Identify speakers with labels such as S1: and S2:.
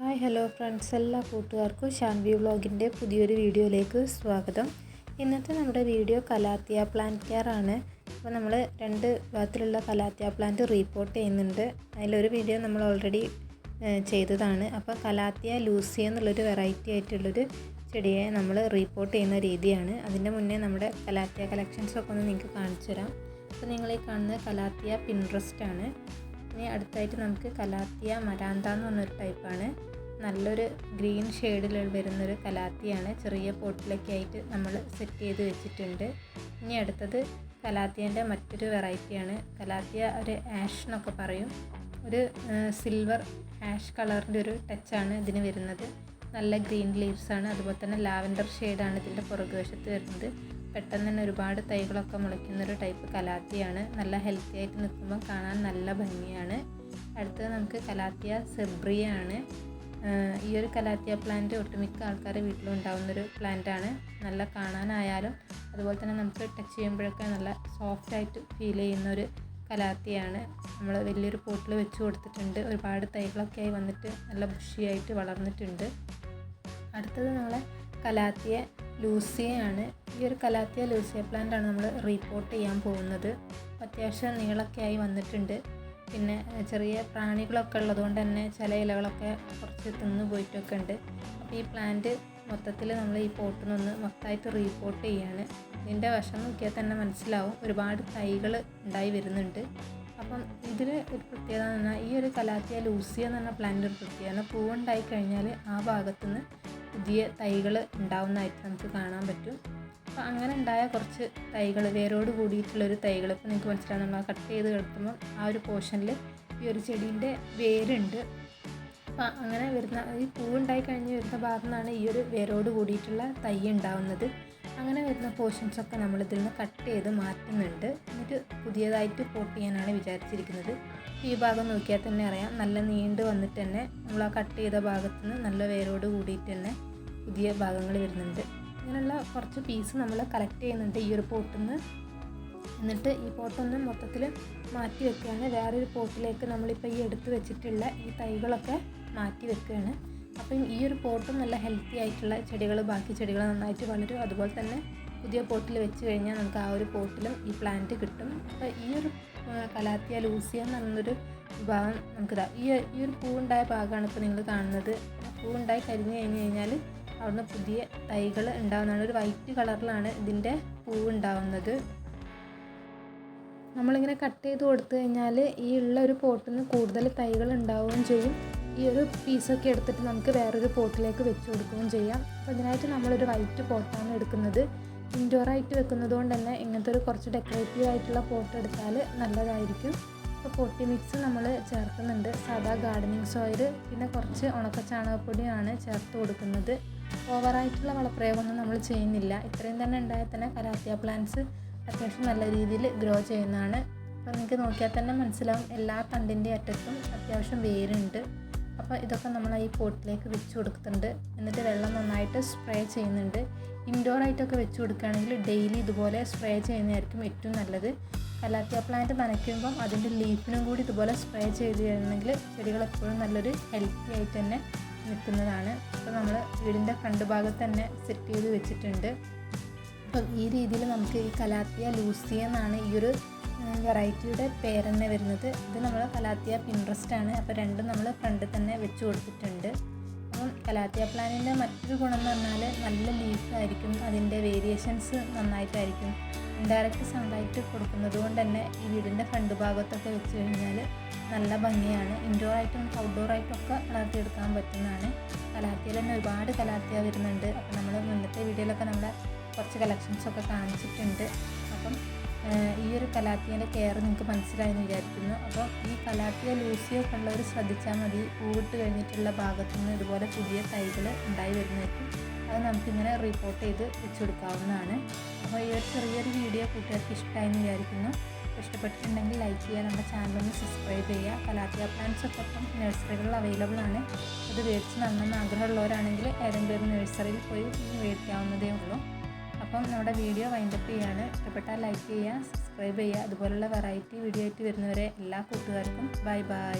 S1: Hi hello friends എല്ലാ കൂട്ടുകാർക്കും ഷാൻവി വ്ളോഗിന്റെ പുതിയൊരു വീഡിയോയിലേക്ക് സ്വാഗതം. ഇന്നത്തെ നമ്മുടെ വീഡിയോ കലാത്തിയ പ്ലാന്റ് കെയർ ആണ്. അപ്പോൾ നമ്മൾ രണ്ട് ഭാഗത്തിലുള്ള കലാത്തിയ പ്ലാന്റ് റീപ്പോർട്ട് ചെയ്യുന്നുണ്ട്. അതിലൊരു വീഡിയോ നമ്മൾ ഓൾറെഡി ചെയ്തതാണ്. അപ്പോൾ കലാത്തിയ ലൂസിയ എന്നുള്ളൊരു വെറൈറ്റി ആയിട്ടുള്ളൊരു ചെടിയെ നമ്മൾ റീപ്പോർട്ട് ചെയ്യുന്ന രീതിയാണ്. അതിന്റെ മുന്നേ നമ്മുടെ കലാത്തിയ കളക്ഷൻസൊക്കെ ഒന്ന് നിങ്ങൾക്ക് കാണിച്ചു തരാം അപ്പോൾ നിങ്ങൾ ഈ കാണുന്നത് കലാത്തിയ പിൻട്രസ്റ്റ് ആണ്. ഇനി അടുത്തായിട്ട് നമുക്ക് കലാത്തിയ മരാന്ത എന്ന് പറഞ്ഞൊരു ടൈപ്പാണ് നല്ലൊരു ഗ്രീൻ ഷെയ്ഡിൽ വരുന്നൊരു കലാത്തിയാണ്. ചെറിയ പോട്ടിലൊക്കെ ആയിട്ട് നമ്മൾ സെറ്റ് ചെയ്ത് വെച്ചിട്ടുണ്ട്. ഇനി അടുത്തത് കലാത്തിയന്റെ മറ്റൊരു വെറൈറ്റിയാണ് കലാത്തിയ ഒരു ആഷ് എന്നൊക്കെ പറയും. ഒരു സിൽവർ ആഷ് കളറിന്റെ ഒരു ടച്ചാണ് ഇതിന് വരുന്നത്. നല്ല ഗ്രീൻ ലീവ്സാണ് അതുപോലെ തന്നെ ലാവൻഡർ ഷെയ്ഡാണ് ഇതിന്റെ പുറകുവശത്ത് വരുന്നത്. പെട്ടെന്ന് തന്നെ ഒരുപാട് തൈകളൊക്കെ മുളയ്ക്കുന്നൊരു ടൈപ്പ് കലാത്തിയാണ്. നല്ല ഹെൽത്തി ആയിട്ട് നിൽക്കുമ്പോൾ കാണാൻ നല്ല ഭംഗിയാണ്. അടുത്തത് നമുക്ക് കലാത്തിയ സെബ്രിയ ആണ് ഈ ഒരു കലാത്തിയ പ്ലാന്റ് ഒട്ടുമിക്ക ആൾക്കാരുടെ വീട്ടിലും ഉണ്ടാകുന്നൊരു പ്ലാന്റാണ് നല്ല കാണാനായാലും അതുപോലെ തന്നെ നമുക്ക് ടച്ച് ചെയ്യുമ്പോഴൊക്കെ നല്ല സോഫ്റ്റ് ആയിട്ട് ഫീൽ ചെയ്യുന്ന ഒരു കലാത്തിയാണ്. നമ്മൾ വലിയൊരു പോട്ടിൽ വെച്ച് കൊടുത്തിട്ടുണ്ട്. ഒരുപാട് തൈകളൊക്കെ ആയി വന്നിട്ട് നല്ല ബുഷിയായിട്ട് വളർന്നിട്ടുണ്ട്. അടുത്തത് നമ്മളെ കലാത്തിയ ലൂസിയയാണ്. ഈ ഒരു കലാത്തിയ ലൂസിയ പ്ലാന്റ് ആണ് നമ്മൾ റീപ്പോർട്ട് ചെയ്യാൻ പോകുന്നത്. അത്യാവശ്യം നീളൊക്കെ ആയി വന്നിട്ടുണ്ട്. പിന്നെ ചെറിയ പ്രാണികളൊക്കെ ഉള്ളതുകൊണ്ട് തന്നെ ചില ഇലകളൊക്കെ കുറച്ച് തിന്നു പോയിട്ടൊക്കെ ഉണ്ട്. അപ്പോൾ ഈ പ്ലാന്റ് മൊത്തത്തിൽ നമ്മൾ ഈ പോട്ടിൽ നിന്ന് മൊത്തമായിട്ട് റീപ്പോർട്ട് ചെയ്യാണ്. ഇതിന്റെ വശം നോക്കിയാൽ തന്നെ മനസ്സിലാവും. ഒരുപാട് തൈകൾ ഉണ്ടായി വരുന്നുണ്ട്. അപ്പം ഇതിൽ ഒരു പ്രത്യേകത എന്ന് പറഞ്ഞാൽ ഈ ഒരു കലാത്തിയ ലൂസിയ എന്ന് പറഞ്ഞ പ്ലാന്റ് ഒരു പ്രത്യേകത പൂവുണ്ടായി കഴിഞ്ഞാൽ ആ ഭാഗത്തുനിന്ന് പുതിയ തൈകൾ ഉണ്ടാവുന്നതായിട്ട് നമുക്ക് കാണാൻ പറ്റും. അപ്പോൾ അങ്ങനെ ഉണ്ടായ കുറച്ച് തൈകൾ വേരോട് കൂടിയിട്ടുള്ളൊരു തൈകൾ ഇപ്പോൾ നിങ്ങൾക്ക് മനസ്സിലാവും. നമ്മൾ കട്ട് ചെയ്ത് കിടത്തുമ്പോൾ ആ ഒരു പോർഷനിൽ ഈ ഒരു ചെടീന്റെ വേരുണ്ട്. അപ്പോൾ അങ്ങനെ വരുന്ന ഈ പൂവുണ്ടായി കഴിഞ്ഞ് വരുന്ന ഭാഗത്തു നിന്നാണ് ഈ ഒരു വേരോട് കൂടിയിട്ടുള്ള തൈ ഉണ്ടാവുന്നത്. അങ്ങനെ വരുന്ന പോർഷൻസൊക്കെ നമ്മളിതിൽ നിന്ന് കട്ട് ചെയ്ത് മാറ്റുന്നുണ്ട്. എന്നിട്ട് പുതിയതായിട്ട് പോട്ട് ചെയ്യാനാണ് വിചാരിച്ചിരിക്കുന്നത്. ഈ ഭാഗം നോക്കിയാൽ തന്നെ അറിയാം. നല്ല നീണ്ട് വന്നിട്ട് തന്നെ നമ്മൾ ആ കട്ട് ചെയ്ത ഭാഗത്ത് നിന്ന് നല്ല വേരോട് കൂടിയിട്ട് തന്നെ പുതിയ ഭാഗങ്ങൾ വരുന്നുണ്ട്. ഇങ്ങനെയുള്ള കുറച്ച് പീസ് നമ്മൾ കളക്ട് ചെയ്യുന്നുണ്ട് ഈ ഒരു പോട്ടിൽ നിന്ന് എന്നിട്ട് ഈ പോട്ടൊന്ന് മൊത്തത്തിൽ മാറ്റി വെക്കുകയാണ്. വേറൊരു പോട്ടിലേക്ക് നമ്മളിപ്പോൾ ഈ എടുത്ത് വെച്ചിട്ടുള്ള ഈ തൈകളൊക്കെ മാറ്റി വെക്കുകയാണ്. അപ്പം ഈ ഒരു പോട്ടും നല്ല ഹെൽത്തി ആയിട്ടുള്ള ചെടികൾ ബാക്കി ചെടികൾ നന്നായിട്ട് വളരും. അതുപോലെ തന്നെ പുതിയ പോട്ടിൽ വെച്ച് കഴിഞ്ഞാൽ നമുക്ക് ആ ഒരു പോട്ടിലും ഈ പ്ലാന്റ് കിട്ടും. അപ്പോൾ ഈ ഒരു കലാത്തിയ ലൂസിയ എന്ന് പറയുന്നൊരു ഭാഗം നമുക്കിതാ ഈ ഈ ഒരു പൂവുണ്ടായ ഭാഗമാണ് ഇപ്പോൾ നിങ്ങൾ കാണുന്നത്. പൂവുണ്ടായി കരിഞ്ഞു കഴിഞ്ഞ് കഴിഞ്ഞാൽ അവിടുന്ന് പുതിയ തൈകൾ ഉണ്ടാകുന്നതാണ് ഒരു വൈറ്റ് കളറിലാണ് ഇതിന്റെ പൂവ് ഉണ്ടാവുന്നത്. നമ്മളിങ്ങനെ കട്ട് ചെയ്ത് കൊടുത്തു കഴിഞ്ഞാൽ ഈ ഉള്ള ഒരു പോട്ടിൽ നിന്ന് കൂടുതൽ തൈകൾ ഉണ്ടാവുകയും ചെയ്യും. ഈ ഒരു പീസൊക്കെ എടുത്തിട്ട് നമുക്ക് വേറൊരു പോട്ടിലേക്ക് വെച്ച് കൊടുക്കുകയും ചെയ്യാം. അപ്പോൾ അതിനായിട്ട് നമ്മളൊരു വൈറ്റ് പോട്ടാണ് എടുക്കുന്നത്. ഇൻഡോറായിട്ട് വെക്കുന്നത് കൊണ്ട് തന്നെ ഇങ്ങനത്തെ ഒരു കുറച്ച് ഡെക്കറേറ്റീവ് ആയിട്ടുള്ള പോട്ട് എടുത്താൽ നല്ലതായിരിക്കും. അപ്പോൾ പൊട്ടി മിക്സ് നമ്മൾ ചേർക്കുന്നുണ്ട്. സാധാ ഗാർഡനിങ് സോയിൽ പിന്നെ കുറച്ച് ഉണക്ക ചാണകപ്പൊടിയാണ് ചേർത്ത് കൊടുക്കുന്നത്. ഓവറായിട്ടുള്ള വളപ്രയോഗമൊന്നും നമ്മൾ ചെയ്യുന്നില്ല. ഇത്രയും തന്നെ ഉണ്ടായാൽ തന്നെ കലാത്തിയ പ്ലാന്റ്സ് അത്യാവശ്യം നല്ല രീതിയിൽ ഗ്രോ ചെയ്യുന്നതാണ്. അപ്പോൾ നിങ്ങൾക്ക് നോക്കിയാൽ തന്നെ മനസ്സിലാവും. എല്ലാ തണ്ടിന്റെ അറ്റത്തും അത്യാവശ്യം വേരുണ്ട്. അപ്പോൾ ഇതൊക്കെ നമ്മൾ ഈ പോട്ടിലേക്ക് വെച്ച് കൊടുക്കുന്നുണ്ട്. എന്നിട്ട് വെള്ളം നന്നായിട്ട് സ്പ്രേ ചെയ്യുന്നുണ്ട്. ഇൻഡോർ ആയിട്ടൊക്കെ വെച്ച് കൊടുക്കുകയാണെങ്കിൽ ഡെയിലി ഇതുപോലെ സ്പ്രേ ചെയ്യുന്നതായിരിക്കും ഏറ്റവും നല്ലത്. കലാത്തിയ പ്ലാന്റ് നനയ്ക്കുമ്പം അതിന്റെ ലീഫിനും കൂടി ഇതുപോലെ സ്പ്രേ ചെയ്ത് കഴിഞ്ഞെങ്കിൽ ചെടികൾ എപ്പോഴും നല്ലൊരു ഹെൽത്തി ആയിട്ട് തന്നെ നിൽക്കുന്നതാണ്. അപ്പോൾ നമ്മൾ വീടിന്റെ ഫ്രണ്ട് ഭാഗത്ത് തന്നെ സെറ്റ് ചെയ്ത് വെച്ചിട്ടുണ്ട്. അപ്പം ഈ രീതിയിൽ നമുക്ക് ഈ കലാത്തിയ ലൂസിയ എന്നാണ് ഈ ഒരു വെറൈറ്റിയുടെ പേര് തന്നെ വരുന്നത്. ഇത് നമ്മൾ കലാത്തിയ പിൻട്രസ്റ്റ് ആണ്. അപ്പോൾ രണ്ടും നമ്മൾ ഫ്രണ്ടിൽ തന്നെ വെച്ച് കൊടുത്തിട്ടുണ്ട്. അപ്പം കലാത്തിയ പ്ലാനിന്റെ മറ്റൊരു ഗുണം എന്ന് പറഞ്ഞാൽ നല്ല ലീഫായിരിക്കും അതിന്റെ വേരിയേഷൻസ് നന്നായിട്ടായിരിക്കും. ഇൻഡയറക്റ്റ് സൺലൈറ്റ് കൊടുക്കുന്നത് കൊണ്ട് തന്നെ ഈ വീടിന്റെ ഫ്രണ്ട് ഭാഗത്തൊക്കെ വെച്ച് കഴിഞ്ഞാൽ നല്ല ഭംഗിയാണ്. ഇൻഡോർ ആയിട്ടും ഔട്ട്ഡോർ ആയിട്ടും ഒക്കെ വളർത്തിയെടുക്കാൻ പറ്റുന്നതാണ്. കലാത്തിയിൽ തന്നെ ഒരുപാട് കലാത്തിയ വരുന്നുണ്ട്. അപ്പോൾ നമ്മൾ മുന്നത്തെ വീഡിയോയിലൊക്കെ നമ്മുടെ കുറച്ച് കളക്ഷൻസൊക്കെ കാണിച്ചിട്ടുണ്ട്. അപ്പം ഈ ഒരു കലാത്തിയന്റെ കെയർ നിങ്ങൾക്ക് മനസ്സിലായെന്ന് വിചാരിക്കുന്നു. അപ്പോൾ ഈ കലാത്തിയ ലൂസിയോ കണ്ടവർ ശ്രദ്ധിച്ചാൽ മതി. പൂവിട്ട് കഴിഞ്ഞിട്ടുള്ള ഭാഗത്തു നിന്ന് ഇതുപോലെ പുതിയ തൈകൾ ഉണ്ടായി വരുന്നതായിരിക്കും. അത് നമുക്കിങ്ങനെ റിപ്പോർട്ട് ചെയ്ത് വെച്ചെടുക്കാവുന്നതാണ് അപ്പോൾ ഈ ഒരു ചെറിയൊരു വീഡിയോ കൂട്ടുകാർക്ക് ഇഷ്ടമായെന്ന് വിചാരിക്കുന്നു. ഇഷ്ടപ്പെട്ടിട്ടുണ്ടെങ്കിൽ ലൈക്ക് ചെയ്യുക നമ്മുടെ ചാനലൊന്ന് സബ്സ്ക്രൈബ് ചെയ്യുക. കലാത്തിയ പ്ലാന്റ്സ് ഒക്കെ ഇപ്പം നഴ്സറികളിൽ അവൈലബിൾ ആണ്. അത് മേടിച്ച് നന്നെന്ന് ആഗ്രഹമുള്ളവരാണെങ്കിൽ ഏതെങ്കിലും ഒരു നഴ്സറിയിൽ പോയി മേടിക്കാവുന്നതേ ഉള്ളൂ. അപ്പം നമ്മുടെ വീഡിയോ വൈൻഡപ്പ് ചെയ്യാണ്. ഇഷ്ടപ്പെട്ടാൽ ലൈക്ക് ചെയ്യുക സബ്സ്ക്രൈബ് ചെയ്യുക. അതുപോലുള്ള വെറൈറ്റി വീഡിയോ ആയിട്ട് വരുന്നവരെ എല്ലാ കൂട്ടുകാർക്കും ബൈ ബൈ